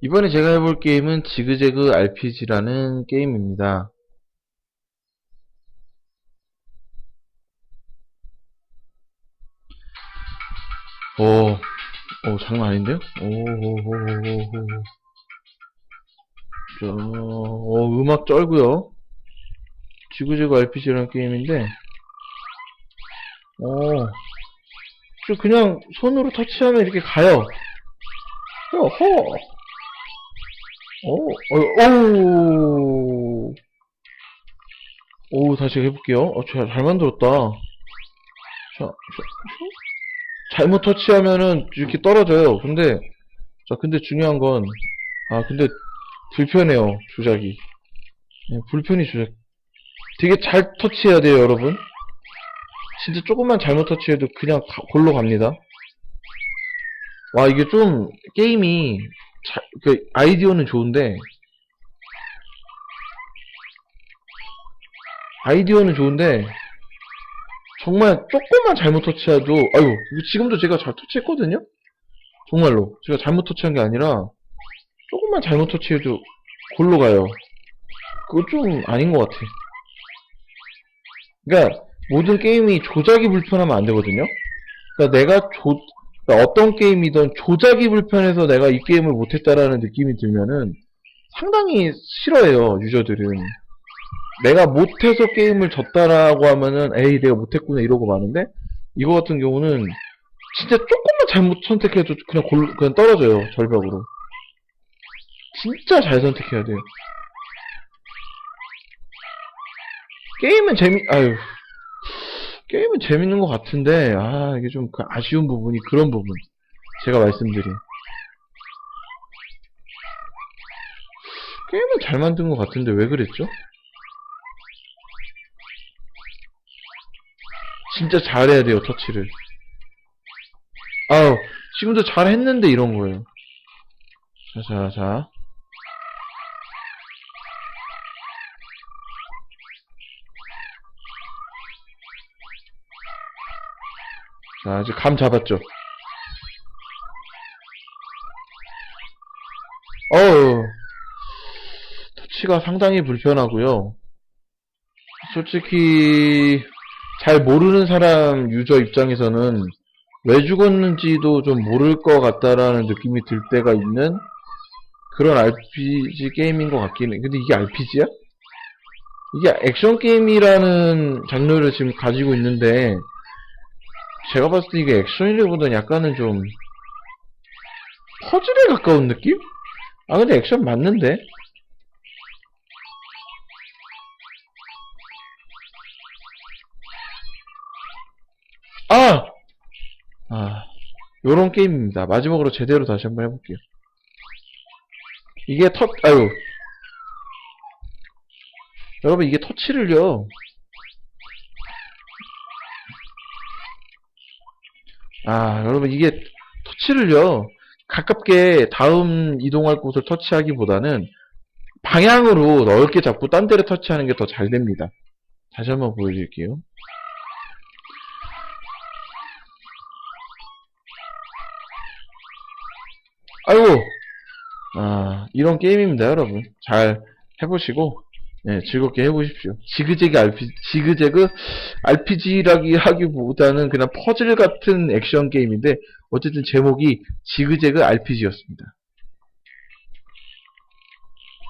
이번에 제가 해볼 게임은 지그재그 RPG라는 게임입니다. 오, 오, 장난 아닌데요? 오, 오, 오, 오, 오. 저, 어, 음악 쩔고요. 지그재그 RPG라는 게임인데, 어, 저 그냥 손으로 터치하면 이렇게 가요. 어허. 오, 어, 오, 오, 다시 해볼게요. 어, 잘, 잘 만들었다. 자, 자, 잘못 터치하면은 이렇게 떨어져요. 근데, 자, 근데 중요한 건, 아, 근데 불편해요, 조작이. 네, 불편히 조작. 되게 잘 터치해야 돼요, 여러분. 진짜 조금만 잘못 터치해도 그냥 가- 골로 갑니다. 와, 이게 좀, 게임이, 자, 그, 아이디어는 좋은데, 아이디어는 좋은데, 정말 조금만 잘못 터치해도, 아유, 지금도 제가 잘 터치했거든요? 정말로. 제가 잘못 터치한 게 아니라, 조금만 잘못 터치해도 골로 가요. 그거 좀 아닌 것 같아. 그러니까, 모든 게임이 조작이 불편하면 안 되거든요? 그러니까 내가 조, 그러니까 어떤 게임이든 조작이 불편해서 내가 이 게임을 못했다라는 느낌이 들면은 상당히 싫어해요, 유저들은. 내가 못해서 게임을 졌다라고 하면은 에이, 내가 못했구나 이러고 마는데 이거 같은 경우는 진짜 조금만 잘못 선택해도 그냥 골, 그냥 떨어져요, 절벽으로. 진짜 잘 선택해야 돼요. 게임은 재미, 아유. 게임은 재밌는 것 같은데, 아, 이게 좀 그 아쉬운 부분이 그런 부분. 제가 말씀드린. 게임은 잘 만든 것 같은데 왜 그랬죠? 진짜 잘해야 돼요, 터치를. 아우, 지금도 잘했는데 이런 거예요. 자, 자, 자. 자, 이제 감 잡았죠? 어우, 터치가 상당히 불편하고요. 솔직히, 잘 모르는 사람 유저 입장에서는 왜 죽었는지도 좀 모를 것 같다라는 느낌이 들 때가 있는 그런 RPG 게임인 것 같긴 해. 근데 이게 RPG야? 이게 액션 게임이라는 장르를 지금 가지고 있는데, 제가 봤을 때 이게 액션이라기보다는 약간은 좀 퍼즐에 가까운 느낌? 아 근데 액션 맞는데? 아! 아 요런 게임입니다. 마지막으로 제대로 다시 한번 해볼게요. 이게 터, 아유. 여러분 이게 터치를요. 아, 여러분, 이게 터치를요, 가깝게 다음 이동할 곳을 터치하기보다는 방향으로 넓게 잡고 딴 데를 터치하는 게 더 잘 됩니다. 다시 한번 보여드릴게요. 아이고! 아, 이런 게임입니다, 여러분. 잘 해보시고, 예, 즐겁게 해보십시오. 지그재그 RPG, 지그재그 RPG라기 하기보다는 그냥 퍼즐 같은 액션 게임인데, 어쨌든 제목이 지그재그 RPG였습니다.